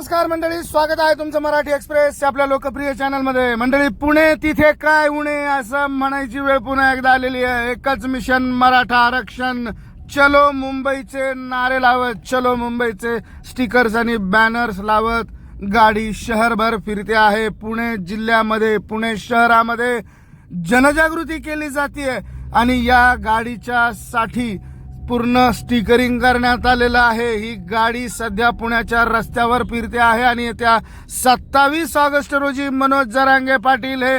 नमस्कार मंडळी स्वागत आहे तुमचं मराठी एक्सप्रेस आपल्या लोकप्रिय चॅनलमध्ये मंडळी पुणे तिथे काय उणे असं म्हणायची वेळ पुन्हा एकदा आलेली आहे. एकच मिशन मराठा आरक्षण. चलो मुंबईचे नारे लावत चलो मुंबईचे स्टिकर्स आणि बॅनर्स लावत. गाडी शहरभर फिरते आहे. पुणे जिल्ह्यामध्ये पुणे शहरामध्ये जनजागृती केली जाते आणि या गाडीच्या साठी पूर्ण स्टिकरिंग करण्यात आलेलं आहे. ही गाडी सध्या पुण्याच्या रस्त्यावर फिरते आहे आणि येत्या सत्तावीस ऑगस्ट रोजी मनोज जरांगे पाटील हे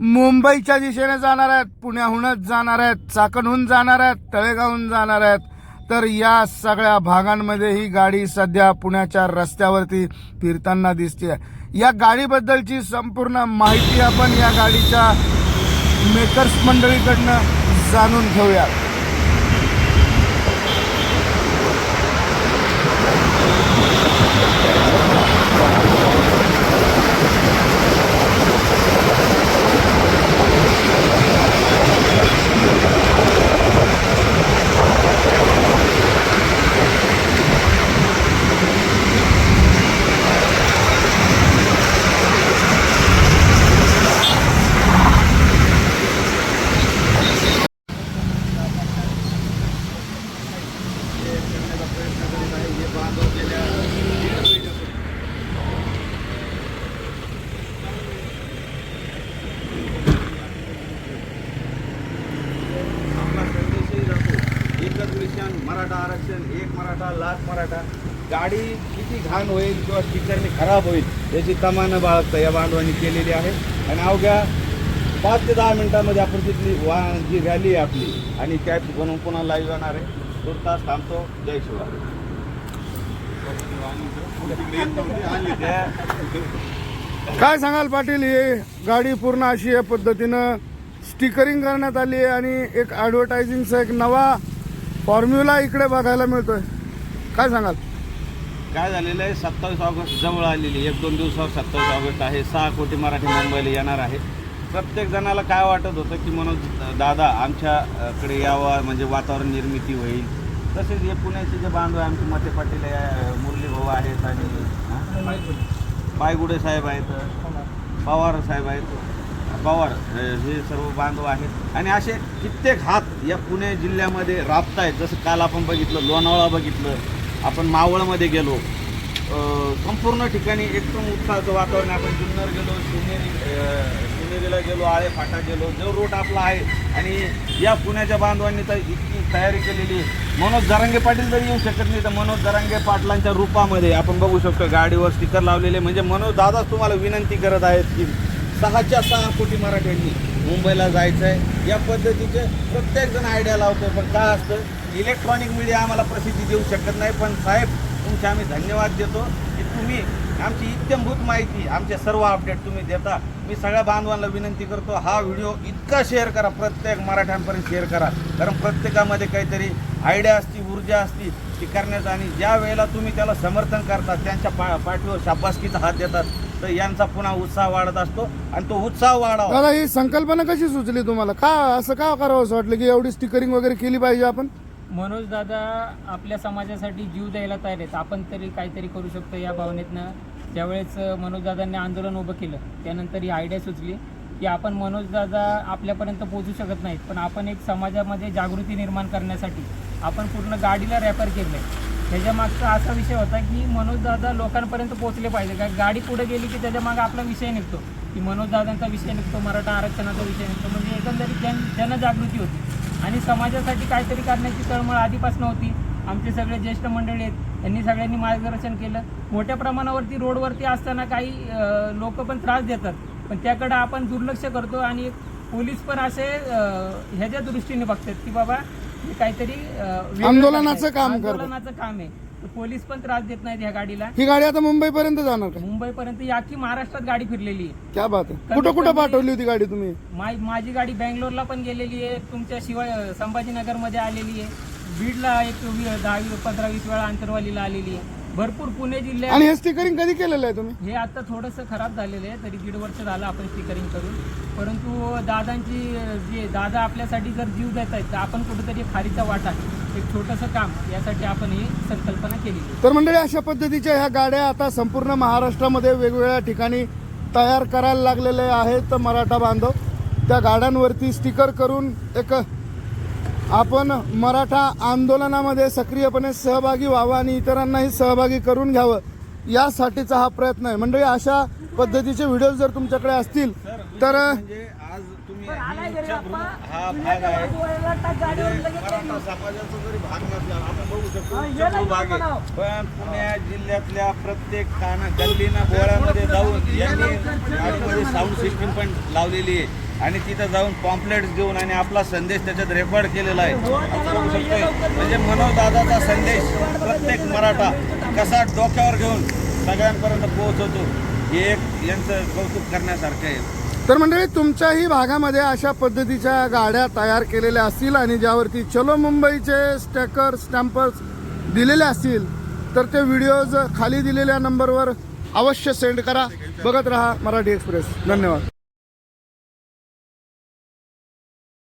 मुंबईच्या दिशेने जाणार आहेत. पुण्याहूनच जाणार आहेत. चाकणहून जाणार आहेत. तळेगावहून जाणार आहेत. तर या सगळ्या भागांमध्ये ही गाडी सध्या पुण्याच्या रस्त्यावरती फिरताना दिसते या गाडीबद्दलची संपूर्ण माहिती आपण या गाडीच्या मेकर्स मंडळीकडनं जाणून घेऊया आपला संदेशही जातो एकच मिशन मराठा एक मराठा लाख मराठा. गाडी किती घाण होईल किंवा स्पीकरने खराब होईल याची तमान बाळगता या बांधवांनी केलेली आहे. आणि अवघ्या पाच ते दहा मिनिटांमध्ये आपण तिथली वा जी रॅली आहे आपली आणि कॅब बनवून पुन्हा लाईव्ह जाणार आहे. दोन तास थांबतो. जय शिवाय काय सांगाल पाटील ही गाडी पूर्ण अशी या पद्धतीनं स्टिकरिंग करण्यात आली आहे आणि एक ॲडव्हर्टायझिंगचा एक नवा फॉर्म्युला इकडे बघायला मिळतोय. काय सांगाल? काय झालेलं आहे? सत्तावीस ऑगस्ट जवळ आलेली एक दोन दिवसावर सत्तावीस ऑगस्ट आहे. सहा कोटी मराठी मुंबईला येणार आहे. प्रत्येक जणाला काय वाटत होतं की मनोज दादा आमच्याकडे यावं म्हणजे वातावरण निर्मिती होईल. तसेच हे पुण्याचे जे बांधव आहे आमचे मते पाटील मुरली भाऊ आहेत आणि? पायगुडे साहेब आहेत पवार साहेब आहेत. पवार हे सर्व बांधव आहेत. आणि असे कित्येक हात या पुणे जिल्ह्यामध्ये राबतायत. जसं काल आपण बघितलं लोणावळा बघितलं आपण मावळमध्ये गेलो. संपूर्ण ठिकाणी एकदम उत्साहाचं वातावरण. आपण जुन्नर गेलो शिवनेरी शिवनेरीला गेलो आळे फाटा गेलो. जो रूट आपला आहे आणि या पुण्याच्या बांधवांनी तर इतकी तयारी केलेली आहे. मनोज दरांगे पाटील जरी येऊ शकत नाही. तर मनोज दरांगे पाटलांच्या रूपामध्ये आपण बघू शकतो गाडीवर स्टिकर लावलेले. म्हणजे मनोज दादाच तुम्हाला विनंती करत आहेत की सहाच्या सहा कोटी मराठ्यांनी मुंबईला जायचं आहे या पद्धतीचे प्रत्येक जण आयडिया लावतो पण काय असतं इलेक्ट्रॉनिक मीडिया आम्हाला प्रसिद्धी देऊ शकत नाही. पण साहेब तुमचे आम्ही धन्यवाद देतो की तुम्ही आमची इत्यंभूत माहिती आमचे सर्व अपडेट तुम्ही देता. मी सगळ्या बांधवांना विनंती करतो हा व्हिडिओ इतका शेअर करा प्रत्येक मराठ्यांपर्यंत शेअर करा. कारण प्रत्येकामध्ये काहीतरी आयडिया असती ऊर्जा असती ती करण्याचा आणि ज्या वेळेला तुम्ही त्याला समर्थन करता त्यांच्या पा पाठीवर शाबासकीचा हात देतात. तर यांचा पुन्हा उत्साह वाढत असतो आणि तो उत्साह वाढावा. दादा ही संकल्पना कशी सुचली तुम्हाला? का असं का करावं असं वाटलं की एवढी स्टिकरिंग वगैरे केली पाहिजे आपण? मनोज दादा आपल्या समाजासाठी जीव द्यायला तयार आहेत. आपण तरी काहीतरी करू शकतो या भावनेतनं. ज्यावेळेस मनोज दादांनी आंदोलन उभं केलं त्यानंतर ही आयडिया सुचली की आपण मनोज दादा आपल्यापर्यंत पोहोचू शकत नाहीत. पण आपण एक समाजामध्ये जागृती निर्माण करण्यासाठी आपण पूर्ण गाडीला रॅपर केलं आहे त्याच्या मागचा असा विषय होता की मनोजदादा लोकांपर्यंत पोहोचले पाहिजे. कारण गाडी पुढे गेली की त्याच्यामागे आपला विषय निघतो. की मनोजदादांचा विषय निघतो मराठा आरक्षणाचा विषय निघतो. म्हणजे एकंदरीत जन जनजागृती होती. आणि समाजासाठी काहीतरी करण्याची तळमळ आधीपासून होती. आमचे सगळे ज्येष्ठ मंडळी आहेत यांनी सगळ्यांनी मार्गदर्शन केलं. मोठ्या प्रमाणावरती रोडवरती असताना काही लोक पण त्रास देतात. पण त्याकडं आपण दुर्लक्ष करतो आणि पोलीस पण असे ह्याच्या दृष्टीने बघतात की बाबा काहीतरी वेगळं आंदोलनाचं करतायत. काम. आंदोलनाचं काम आहे. तर पोलीस पण त्रास देत नाहीत ह्या गाडीला. ही गाडी आता मुंबईपर्यंत जाणार का? मुंबईपर्यंत या की महाराष्ट्रात गाडी फिरलेली आहे. क्या बात आहे. कुठं कुठं पाठवली होती गाडी तुम्ही? मा- माझी गाडी बँगलोरला पण गेलेली आहे. तुमच्या शिवाय संभाजीनगरमध्ये आलेली आहे. बीडला एक वी- दहा पंधरा वीस वेळा आंतरवालीला आलेली आहे. भरपूर पुणे जिल्ह्यात आणि हे स्टिकरिंग कधी केलेलं आहे तुम्ही? हे आता थोडंसं खराब झालेलं आहे तरी दीड वर्ष झालं आपण स्टिकरिंग करून. परंतु दादांची जे दादा आपल्यासाठी जर जीव देत आहेत तर आपण कुठेतरी खारीचा वाटा एक छोटंसं काम यासाठी आपण ही संकल्पना आहे. तर मंडळी अशा पद्धतीच्या ह्या गाड्या आता संपूर्ण महाराष्ट्रामध्ये वेगवेगळ्या ठिकाणी तयार करायला लागलेले आहेत मराठा बांधव. त्या गाड्यांवरती स्टिकर करून एक आपण मराठा आंदोलनामध्ये सक्रियपणे सहभागी व्हावं आणि इतरांनाही सहभागी करून घ्यावं यासाठीचा हा प्रयत्न आहे. मंडळी अशा पद्धतीचे व्हिडिओ जर तुमच्याकडे असतील तर म्हणजे ही हा भाग आहे. म्हणजे मराठा समाजाचा जरी भाग नसला आपण बघू शकतो. चक्रू भाग आहे. पण पुण्या जिल्ह्यातल्या प्रत्येक काना गल्लीना बोळ्यामध्ये जाऊन यांनी गाडीमध्ये साऊंड सिस्टीम पण लावलेली आहे. आणि तिथं जाऊन पॉम्पलेट्स घेऊन आणि आपला संदेश त्याच्यात रेकॉर्ड केलेला आहे. शकतोय. म्हणजे मनोज दादाचा संदेश प्रत्येक मराठा कसा डोक्यावर घेऊन सगळ्यांपर्यंत पोहोचवतो हे एक यांचं कौतुक करण्यासारखं आहे. तर मंडळी तुमच्याही भागामध्ये अशा पद्धतीच्या गाड्या तयार केलेल्या असतील आणि ज्यावरती चलो मुंबईचे स्टॅकर स्टॅम्पर्स दिलेले असतील तर ते व्हिडिओज खाली दिलेल्या नंबरवर अवश्य सेंड करा. बघत रहा मराठी एक्सप्रेस. धन्यवाद.